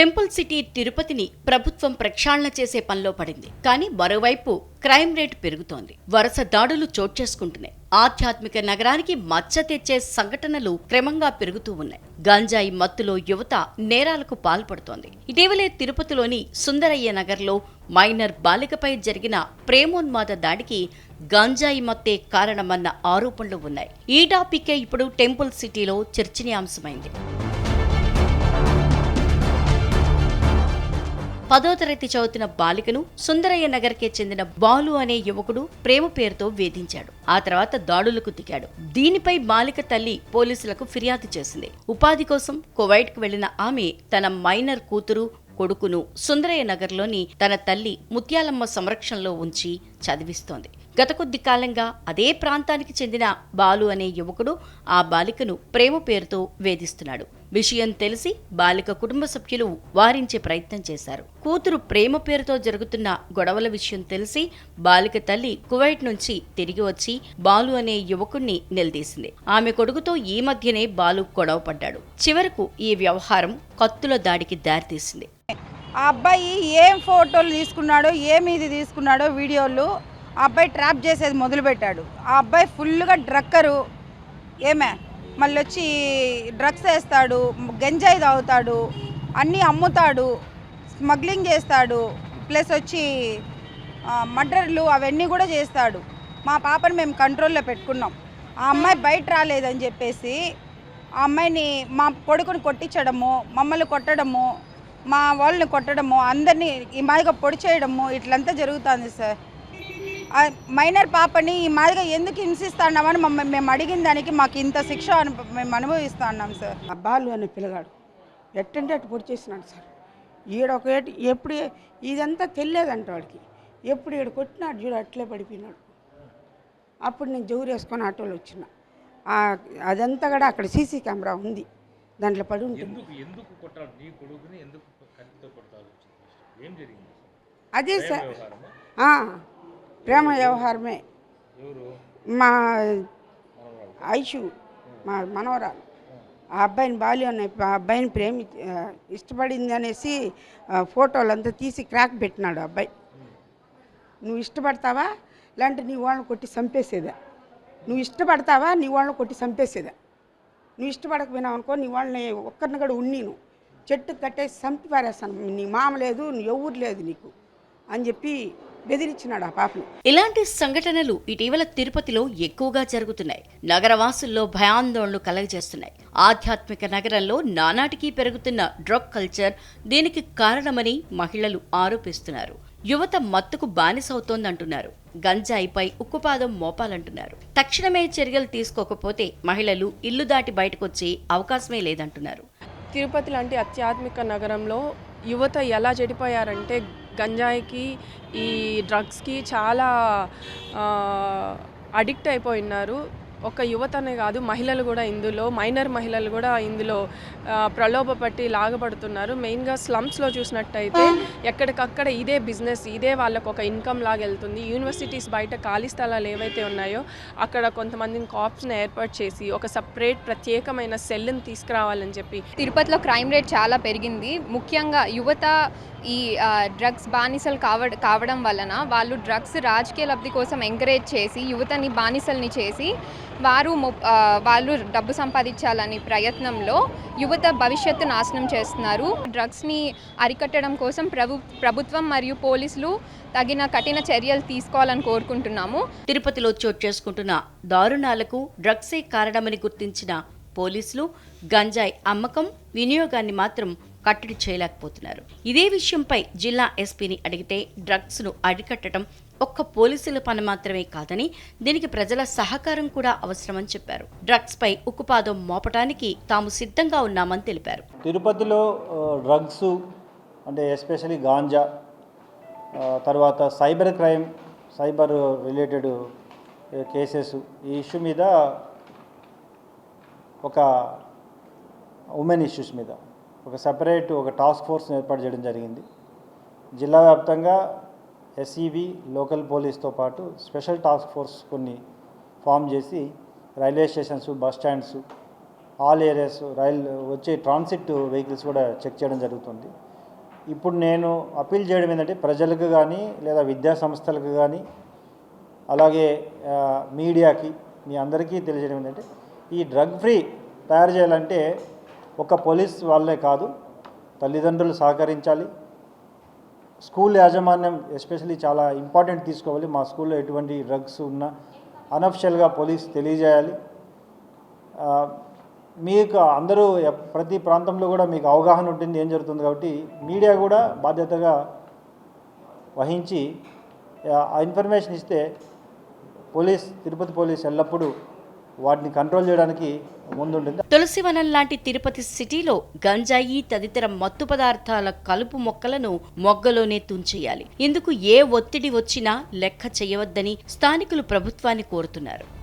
Temple city తిరుపతిని ప్రభుత్వం ప్రక్షాళన చేసే పనిలో పడింది. కానీ మరోవైపు క్రైమ్ రేటు పెరుగుతోంది. వరుస దాడులు చోటు చేసుకుంటున్నాయి. ఆధ్యాత్మిక నగరానికి మచ్చ తెచ్చే సంఘటనలు క్రమంగా పెరుగుతూ ఉన్నాయి. గంజాయి మత్తులో యువత నేరాలకు పాల్పడుతోంది. ఇటీవలే తిరుపతిలోని సుందరయ్య నగర్లో మైనర్ బాలికపై జరిగిన ప్రేమోన్మాద దాడికి గంజాయి మత్తే కారణమన్న ఆరోపణలు ఉన్నాయి. ఈ టాపికే ఇప్పుడు టెంపుల్ సిటీలో చర్చనీయాంశమైంది. పదో తరగతి చదువుతున్న బాలికను సుందరయ్య నగర్కే చెందిన బాలు అనే యువకుడు ప్రేమ పేరుతో వేధించాడు. ఆ తర్వాత దాడులకు దిగాడు. దీనిపై బాలిక తల్లి పోలీసులకు ఫిర్యాదు చేసింది. ఉపాధి కోసం కువైట్కు వెళ్ళిన ఆమె తన మైనర్ కూతురు కొడుకును సుందరయ్య నగర్లోని తన తల్లి ముత్యాలమ్మ సంరక్షణలో ఉంచి చదివిస్తోంది. గత కొద్ది కాలంగా అదే ప్రాంతానికి చెందిన బాలు అనే యువకుడు ఆ బాలికను ప్రేమ పేరుతో వేధిస్తున్నాడు. విషయం తెలిసి బాలిక కుటుంబ సభ్యులు వారించే ప్రయత్నం చేశారు. కూతురు ప్రేమ పేరుతో జరుగుతున్న గొడవల విషయం తెలిసి బాలిక తల్లి కువైట్ నుంచి తిరిగి వచ్చి బాలు అనే యువకుణ్ణి నిలదీసింది. ఆమె కొడుకుతో ఈ మధ్యనే బాలు గొడవ పడ్డాడు. చివరకు ఈ వ్యవహారం కత్తుల దాడికి దారితీసింది. ఆ అబ్బాయి ఏం ఫోటోలు తీసుకున్నాడో ఏమి ఇది తీసుకున్నాడో వీడియోలు ఆ అబ్బాయి ట్రాప్ చేసేది మొదలుపెట్టాడు. ఆ అబ్బాయి ఫుల్గా డ్రక్కరు. ఏమే? మళ్ళీ వచ్చి డ్రగ్స్ వేస్తాడు గంజాయి తాగుతాడు అన్నీ అమ్ముతాడు స్మగ్లింగ్ చేస్తాడు ప్లస్ వచ్చి మర్డర్లు అవన్నీ కూడా చేస్తాడు. మా పాపని మేము కంట్రోల్లో పెట్టుకున్నాం. ఆ అమ్మాయి బయట రాలేదని చెప్పేసి ఆ అమ్మాయిని మా కొడుకుని కొట్టించడము మమ్మల్ని కొట్టడము మా వాళ్ళని కొట్టడము అందరినీ ఈ మాదిగా పొడి చేయడము ఇట్లంతా జరుగుతుంది సార్. మైనర్ పాపని ఈ మాదిగా ఎందుకు హింసిస్తున్నామని మమ్మల్ని మేము అడిగిన దానికి మాకు ఇంత శిక్ష అను మేము అనుభవిస్తా ఉన్నాం సార్. ఆ బాలు అనే పిల్లగాడు ఎట్టంటే అటు పొడి చేసినాడు సార్. ఈడ ఒక ఎప్పుడు ఇదంతా తెలియదంట వాడికి. ఎప్పుడు ఈడ కొట్టినాడు చూడు అట్లే పడిపోయినాడు. అప్పుడు నేను జౌరు వేసుకొని ఆటోలో వచ్చిన. ఆ, అదంతా కూడా అక్కడ సీసీ కెమెరా ఉంది. దాంట్లో పడి ఉంటుంది. ఎందుకు ఎందుకు కొట్టాడు? నీ కొడుకుని ఎందుకు కత్తితో కొడతాడు ఏం జరిగింది? అదే సార్. ప్రేమ వ్యవహారమే. మా ఐషు మా మనవరాలు ఆ అబ్బాయిని అనే ఆ అబ్బాయిని ప్రేమి ఇష్టపడింది అనేసి ఫోటోలంతా తీసి క్రాక్ పెట్టినాడు అబ్బాయి. నువ్వు ఇష్టపడతావా? లేదంటే నీ వాళ్ళని కొట్టి చంపేసేదా? నువ్వు ఇష్టపడతావా? నీ వాళ్ళని కొట్టి చంపేసేదా? నువ్వు ఇష్టపడకపోయినావు అనుకో నీ వాళ్ళని ఒక్కరిని కూడా ఉన్నీను చెట్టు కట్టేసి చంపి పారేస్తాను. నీ మామ లేదు నీ ఎవరు లేదు నీకు అని చెప్పి బెదిరించినాడు ఆ పాపని. ఇలాంటి సంఘటనలు ఇటీవల తిరుపతిలో ఎక్కువగా జరుగుతున్నాయి. నగరవాసుల్లో భయాందోళనలు కలగజేస్తున్నాయి. ఆధ్యాత్మిక నగరంలో నానాటికి పెరుగుతున్న డ్రగ్ కల్చర్ దీనికి కారణమని మహిళలు ఆరోపిస్తున్నారు. యువత మత్తుకు బానిసవుతోందంటున్నారు. గంజాయిపై ఉక్కుపాదం మోపాలంటున్నారు. తక్షణమే చర్యలు తీసుకోకపోతే మహిళలు ఇల్లు దాటి బయటకొచ్చే అవకాశమే లేదంటున్నారు. తిరుపతి లాంటి ఆధ్యాత్మిక నగరంలో యువత ఎలా చెడిపోయారంటే గంజాయికి ఈ డ్రగ్స్కి చాలా అడిక్ట్ అయిపోయినారు. ఒక యువతనే కాదు మహిళలు కూడా ఇందులో మైనర్ మహిళలు కూడా ఇందులో ప్రలోభ ప్రలోభపట్టి లాగబడుతున్నారు. మెయిన్గా స్లమ్స్లో చూసినట్టయితే ఎక్కడికక్కడ ఇదే బిజినెస్ ఇదే వాళ్ళకు ఒక ఇన్కమ్ లాగా వెళ్తుంది. యూనివర్సిటీస్ బయట ఖాళీ స్థలాలు ఏవైతే ఉన్నాయో అక్కడ కొంతమందిని కాప్స్ని ఏర్పాటు చేసి ఒక సపరేట్ ప్రత్యేకమైన సెల్ని తీసుకురావాలని చెప్పి. తిరుపతిలో క్రైమ్ రేట్ చాలా పెరిగింది. ముఖ్యంగా యువత ఈ డ్రగ్స్ బానిసలు కావ కావడం వలన వాళ్ళు డ్రగ్స్ రాజకీయ లబ్ధి కోసం ఎంకరేజ్ చేసి యువతని బానిసల్ని చేసి వారు వాళ్ళు డబ్బు సంపాదించాలని ప్రయత్నంలో యువత భవిష్యత్తు నాశనం చేస్తున్నారు. డ్రగ్స్ని అరికట్టడం కోసం ప్రభు ప్రభుత్వం మరియు పోలీసులు తగిన కఠిన చర్యలు తీసుకోవాలని కోరుకుంటున్నాము. తిరుపతిలో చోటు చేసుకుంటున్న దారుణాలకు డ్రగ్సే కారణమని గుర్తించిన పోలీసులు గంజాయి అమ్మకం వినియోగాన్ని మాత్రం కట్టడి చేయలేకపోతున్నారు. ఇదే విషయంపై జిల్లా ఎస్పీని అడిగితే డ్రగ్స్ను అరికట్టడం ఒక్క పోలీసుల పని మాత్రమే కాదని దీనికి ప్రజల సహకారం కూడా అవసరమని చెప్పారు. డ్రగ్స్ పై ఉక్కుపాదం మోపటానికి తాము సిద్ధంగా ఉన్నామని తెలిపారు. తిరుపతిలో డ్రగ్స్ అంటే ఎస్పెషలీ గాంజా తర్వాత cyber crime cyber related cases ఈ ఇష్యూ మీద ఒక ఉమెన్ ఇష్యూస్ మీద ఒక సపరేట్ ఒక టాస్క్ ఫోర్స్ ఏర్పాటు చేయడం జరిగింది. జిల్లా వ్యాప్తంగా ఎస్ఈబి లోకల్ పోలీస్తో పాటు స్పెషల్ టాస్క్ ఫోర్స్ కొన్ని ఫామ్ చేసి railway stations bus stands all areas rail వచ్చే ట్రాన్సిట్ వెహికల్స్ కూడా చెక్ చేయడం జరుగుతుంది. ఇప్పుడు నేను అప్పీల్ చేయడం ఏంటంటే ప్రజలకు కానీ లేదా విద్యా సంస్థలకు కానీ అలాగే మీడియాకి మీ అందరికీ తెలియజేయడం ఏంటంటే ఈ డ్రగ్ ఫ్రీ తయారు చేయాలంటే ఒక పోలీస్ వాళ్ళే కాదు తల్లిదండ్రులు సహకరించాలి స్కూల్ యాజమాన్యం ఎస్పెషల్లీ చాలా ఇంపార్టెంట్ తీసుకోవాలి. మా స్కూల్లో ఎటువంటి డ్రగ్స్ ఉన్నా అనఫిషియల్గా పోలీస్ తెలియజేయాలి. మీకు అందరూ ప్రతి ప్రాంతంలో కూడా మీకు అవగాహన ఉంటుంది ఏం జరుగుతుంది కాబట్టి మీడియా కూడా బాధ్యతగా వహించి ఆ, ఆ ఇన్ఫర్మేషన్ ఇస్తే పోలీస్ తిరుపతి పోలీస్ ఎల్లప్పుడూ వాటిని కంట్రోల్ చేయడానికి ముందుంటుంది. తులసివనం లాంటి తిరుపతి సిటీలో గంజాయి తదితర మత్తు పదార్థాల కలుపు మొక్కలను మొగ్గలోనే తుంచేయాలి. ఇందుకు ఏ ఒత్తిడి వచ్చినా లెక్క చేయవద్దని స్థానికులు ప్రభుత్వాన్ని కోరుతున్నారు.